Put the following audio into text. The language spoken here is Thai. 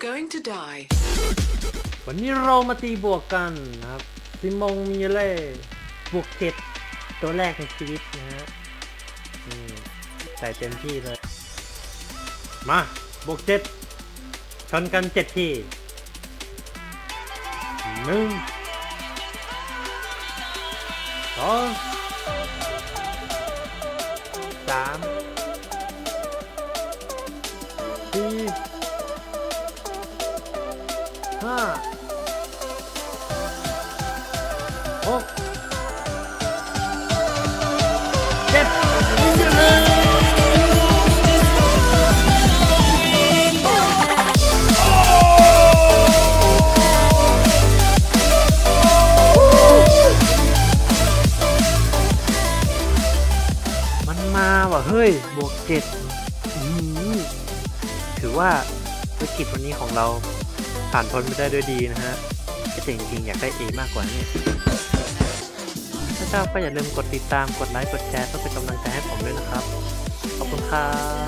You're going to die วันนี้เรามาตีบวกกันนะครับซิมงมีเล่บวกเจ็ดตัวแรกในชีวิตนะฮะใส่เต็มที่เลย มาบวกเจ็ดชนกันเจ็ดทีหนึ่งสองสาม ห้าหกเจ็ดมันมาว่ะเฮ้ย บวกเจ็ดอือถือว่าธุรกิจวันนี้ของเรา ผ่านพ้นไปได้ด้วยดีนะฮะแต่จริงๆอยากได้ A มากกว่านี้ถ้าชอบก็อย่าลืมกดติดตามกดไลค์กดแชร์เพื่อเป็นกำลังใจให้ผมด้วยนะครับ ขอบคุณครับ